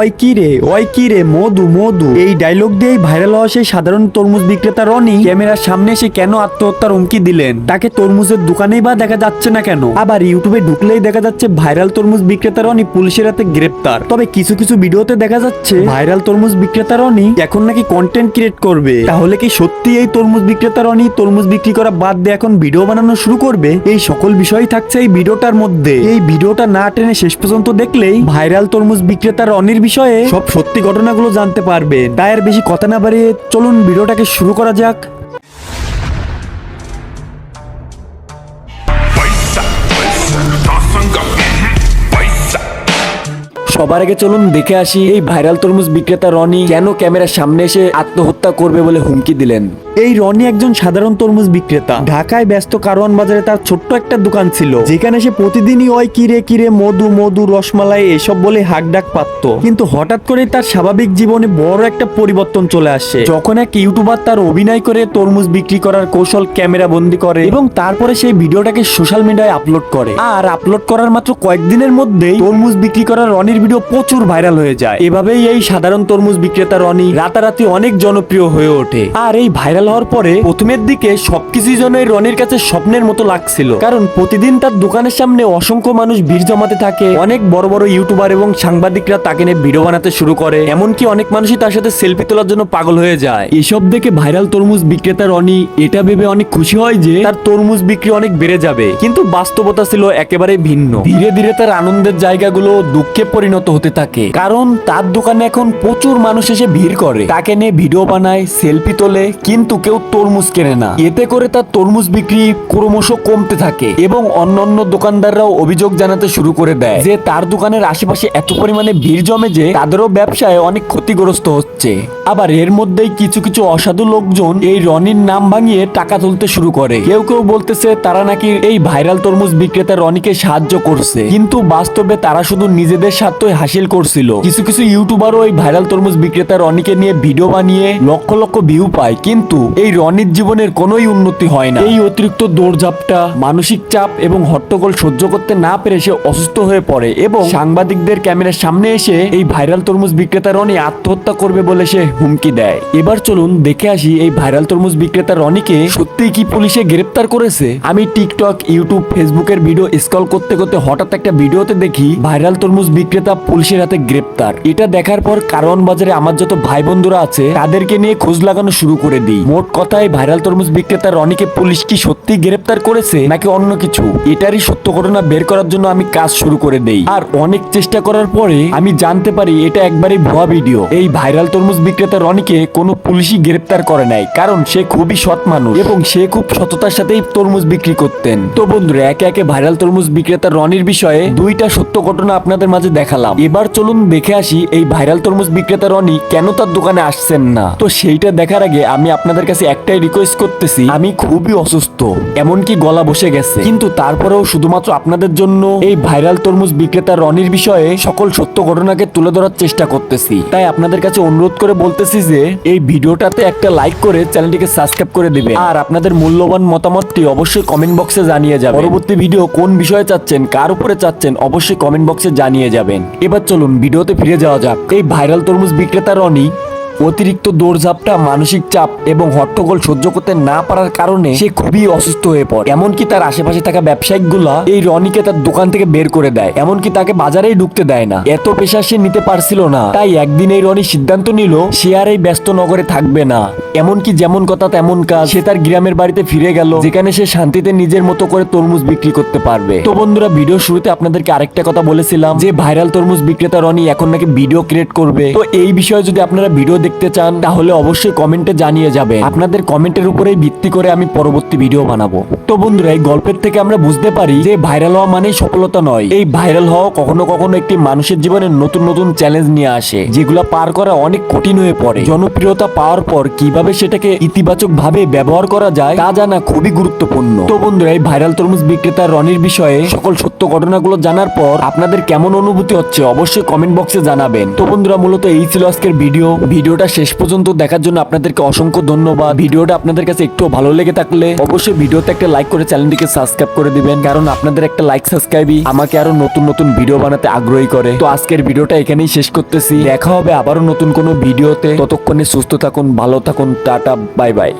ওই কি রে, ওই কি রে, মধু মধু। এই ডায়লগ দিয়েই ভাইরাল হওয়া সেই সাধারণ তরমুজ বিক্রেতা রনি ক্যামেরার সামনে এসে কেন আত্মহত্যার হুমকি দিলেন? তাকে তরমুজের দোকানেই বা দেখা যাচ্ছে না কেন? আবার ইউটিউবে ঢুকলেই দেখা যাচ্ছে ভাইরাল তরমুজ বিক্রেতা রনি পুলিশের হাতে গ্রেপ্তার। তবে কিছু কিছু ভিডিওতে দেখা যাচ্ছে ভাইরাল তরমুজ বিক্রেতা রনি এখন নাকি কন্টেন্ট ক্রিয়েট করবে। তাহলে কি সত্যি এই তরমুজ বিক্রেতা রনি তরমুজ বিক্রি করা বাদ দিয়ে এখন ভিডিও বানানো শুরু করবে? এই সকল বিষয় থাকছে এই ভিডিওটার মধ্যে। এই ভিডিওটা না টেনে শেষ পর্যন্ত দেখলেই ভাইরাল তরমুজ বিক্রেতা রনির বিষয়ে সব সত্যি ঘটনাগুলো জানতে পারবেন। তাই আর বেশি কথা না বাড়িয়ে চলুন ভিডিওটাকে শুরু করা যাক। সবার আগে চলুন দেখে আসি এই ভাইরাল তরমুজ বিক্রেতা রনি কেন ক্যামেরার সামনে এসে আত্মহত্যা করবে বলে হুমকি দিলেন। এই রনি একজন সাধারণ তরমুজ বিক্রেতা। ঢাকায় ব্যস্ত কারওয়ান বাজারে তার ছোট্ট একটা দোকান ছিল, যেখানে সে প্রতিদিনই ওই কিরে কিরে মধু মধু, রসমালাই এসব বলে হাক ডাক পারত কিন্তু হঠাৎ করে তার স্বাভাবিক জীবনে বড় একটা পরিবর্তন চলে আসে। যখন এক ইউটিউবার তার অভিনয় করে তরমুজ বিক্রি করার কৌশল ক্যামেরা বন্দি করে এবং তারপরে সেই ভিডিওটাকে সোশ্যাল মিডিয়ায় আপলোড করে। আর আপলোড করার মাত্র কয়েকদিনের মধ্যেই তরমুজ বিক্রি করার রনির ভিডিও প্রচুর ভাইরাল হয়ে যায়। এভাবেই এই সাধারণ তরমুজ বিক্রেতা রনি রাতারাতি অনেক জনপ্রিয় হয়ে ওঠে। আর এই ভাইরাল হওয়ার পরে প্রথমের দিকে সবকিছুই যেন এই রনির কাছে স্বপ্নের মতো লাগছিল। কারণ প্রতিদিন তার দোকানের সামনে অসংখ্য মানুষ ভিড় জমাতে থাকে। অনেক বড় বড় ইউটিউবার এবং সাংবাদিকরা তাকে নিয়ে ভিডিও বানাতে শুরু করে। এমনকি অনেক মানুষই তার সাথে সেলফি তোলার জন্য পাগল হয়ে যায়। এসব দেখে ভাইরাল তরমুজ বিক্রেতা রনি এটা ভেবে অনেক খুশি হয় যে তার তরমুজ বিক্রি অনেক বেড়ে যাবে। কিন্তু বাস্তবতা ছিল একেবারে ভিন্ন। ধীরে ধীরে তার আনন্দের জায়গাগুলো দুঃখে পরিণত হতে থাকে। কারণ তার দোকানে এখন প্রচুর মানুষ এসে ভিড় করে। তাকে নিয়ে ভিডিও বানায়, সেলফি তোলে, কিন্তু কেউ তরমুজ কেনে না। এতে করে তার তরমুজ বিক্রি ক্রমশ কমতে থাকে এবং অন্যান্য দোকানদাররাও অভিযোগ জানাতে শুরু করে দেয় যে তার দোকানের আশেপাশে এত পরিমাণে ভিড় জমে যে তাদেরও ব্যবসায় অনেক ক্ষতিগ্রস্ত হচ্ছে। আবার এর মধ্যেই কিছু কিছু অসাধু লোকজন এই রনির নাম ভাঙিয়ে টাকা তুলতে শুরু করে। কেউ কেউ বলতেছে, তারা নাকি এই ভাইরাল তরমুজ বিক্রেতা রনিকে সাহায্য করছে। কিন্তু বাস্তবে তারা শুধু নিজেদের স্বার্থই হাসিল করছিল। কিছু কিছু ইউটিউবারও এই ভাইরাল তরমুজ বিক্রেতা রনিকে নিয়ে ভিডিও বানিয়ে লক্ষ লক্ষ ভিউ পায়, কিন্তু এই রনির জীবনের কোনোই উন্নতি হয় না। এই অতিরিক্ত দৌড়ঝাপটা, মানসিক চাপ এবং হট্টগোল সহ্য করতে না পেরে সে অসুস্থ হয়ে পড়ে এবং সাংবাদিকদের ক্যামেরার সামনে এসে এই ভাইরাল তরমুজ বিক্রেতা রনি আত্মহত্যা করবে বলে সে হুমকি দেয়। এবার চলুন দেখে আসি এই ভাইরাল তরমুজ বিক্রেতা রনিকে সত্যিই কি পুলিশে গ্রেপ্তার করেছে? আমি টিকটক ইউটিউব ফেসবুকের ভিডিও স্ক্রল করতে করতে হঠাৎ একটা ভিডিওতে দেখি ভাইরাল তরমুজ বিক্রেতা পুলিশের হাতে গ্রেপ্তার। এটা দেখার পর কারণ বাজারে আমার যত ভাই বন্ধুরা আছে, তাদেরকে নিয়ে খোঁজ লাগানো শুরু করে দিই। মোট কথায়, ভাইরাল তরমুজ বিক্রেতা রনিকে পুলিশ কি সত্যি গ্রেপ্তার করেছে, নাকি অন্য কিছু? এটারই সত্য ঘটনা বের করার জন্য আমি কাজ শুরু করে দেই। আর অনেক চেষ্টা করার পরে আমি জানতে পারি, এটা একবারই ভুয়া ভিডিও। এই ভাইরাল তরমুজ বিক্রেতা রনিকে কোনো পুলিশই গ্রেপ্তার করে নাই, কারণ সে খুবই সৎ মানুষ এবং সে খুব সততার সাথেই তরমুজ বিক্রি করতেন। তো বন্ধুরা, একে একে ভাইরাল তরমুজ বিক্রেতা রনির বিষয়ে দুইটা সত্য ঘটনা আপনাদের মাঝে দেখালাম। এবার চলুন দেখে আসি এই ভাইরাল তরমুজ বিক্রেতা রনি কেন তার দোকানে আসছেন না। তো সেইটা দেখার আগে আমি আপনাদের কাছে একটাই রিকোয়েস্ট করতেছি, আমি খুবই অসুস্থ, এমনকি গলা বসে গেছে। কিন্তু তারপরেও শুধুমাত্র আপনাদের জন্য এই ভাইরাল তরমুজ বিক্রেতা রনির বিষয়ে সকল সত্য ঘটনাকে তুলে ধরার চেষ্টা করতেছি। তাই আপনাদের কাছে অনুরোধ করে বলতেছি যে, এই ভিডিওটাতে একটা লাইক করে চ্যানেলটিকে সাবস্ক্রাইব করে দিবেন। আর আপনাদের মূল্যবান মতামতটি অবশ্যই কমেন্ট বক্সে জানিয়ে যাবেন। পরবর্তী ভিডিও কোন বিষয়ে চাচ্ছেন, কার উপরে চাচ্ছেন, অবশ্যই কমেন্ট বক্সে জানিয়ে যাবেন। এবার চলুন ভিডিওতে ফিরে যাওয়া যাক। এই ভাইরাল তরমুজ বিক্রেতা রনি অতিরিক্ত দৌড়ঝাপটা, মানসিক চাপ এবং হট্টগোল সহ্য করতে না পারার কারণে সে খুবই অসুস্থ হয়ে পড়ে। এমনকি তার আশেপাশে থাকা ব্যবসায়িক এই রনিকে তার দোকান থেকে বের করে দেয়। এমনকি তাকে বাজারেই ঢুকতে দেয় না। এত পেশা সে নিতে পারছিল না। তাই একদিন এই রনি সিদ্ধান্ত নিল, সে আর এই ব্যস্ত নগরে থাকবে না। এমনকি যেমন কথা তেমন কাজ, সে তার গ্রামের বাড়িতে ফিরে গেল, যেখানে সে শান্তিতে নিজের মতো করে তরমুজ বিক্রি করতে পারবে। তো বন্ধুরা, ভিডিও শুরুতে আপনাদেরকে আরেকটা কথা বলেছিলাম যে, ভাইরাল তরমুজ বিক্রেতা রনি এখন নাকি ভিডিও ক্রিয়েট করবে। তো এই বিষয়ে যদি আপনারা ভিডিও দেখতে চান, তাহলে অবশ্যই কমেন্টে জানিয়ে যাবে আপনাদের কমেন্টের উপরেই ভিত্তি করে আমি পরবর্তী ভিডিও বানাবো। তো বন্ধুরা, এই গল্পের থেকে আমরা বুঝতে পারি যে ভাইরাল হওয়া মানেই সফলতা নয়। এই ভাইরাল হওয়া কখনো কখনো একটি মানুষের জীবনে নতুন নতুন চ্যালেঞ্জ নিয়ে আসে, যেগুলো পার করা অনেক কঠিন হয়ে পড়ে। জনপ্রিয়তা পাওয়ার পর কীভাবে সেটাকে ইতিবাচক ভাবে ব্যবহার করা যায়, তা জানা খুবই গুরুত্বপূর্ণ। তো বন্ধুরা, এই ভাইরাল তরমুজ বিক্রেতা রনির বিষয়ে সকল সত্য ঘটনাগুলো জানার পর আপনাদের কেমন অনুভূতি হচ্ছে, অবশ্যই কমেন্ট বক্সে জানাবেন। তো বন্ধুরা, মূলত এই ছিল আজকের ভিডিও। ভিডিওটা ভিডিওটা শেষ পর্যন্ত দেখার জন্য আপনাদেরকে অসংখ্য ধন্যবাদ। ভিডিওটা আপনাদের কাছে একটু ভালো লেগে থাকলে অবশ্যই ভিডিওতে একটা লাইক করে চ্যানেলটিকে সাবস্ক্রাইব করে দিবেন, কারণ আপনাদের একটা লাইক সাবস্ক্রাইবই আমাকে আরও নতুন নতুন ভিডিও বানাতে আগ্রহী করে। তো আজকের ভিডিওটা এখানেই শেষ করতেছি। দেখা হবে আবারও নতুন কোনো ভিডিওতে। ততক্ষণে সুস্থ থাকুন, ভালো থাকুন, টাটা, বাই বাই।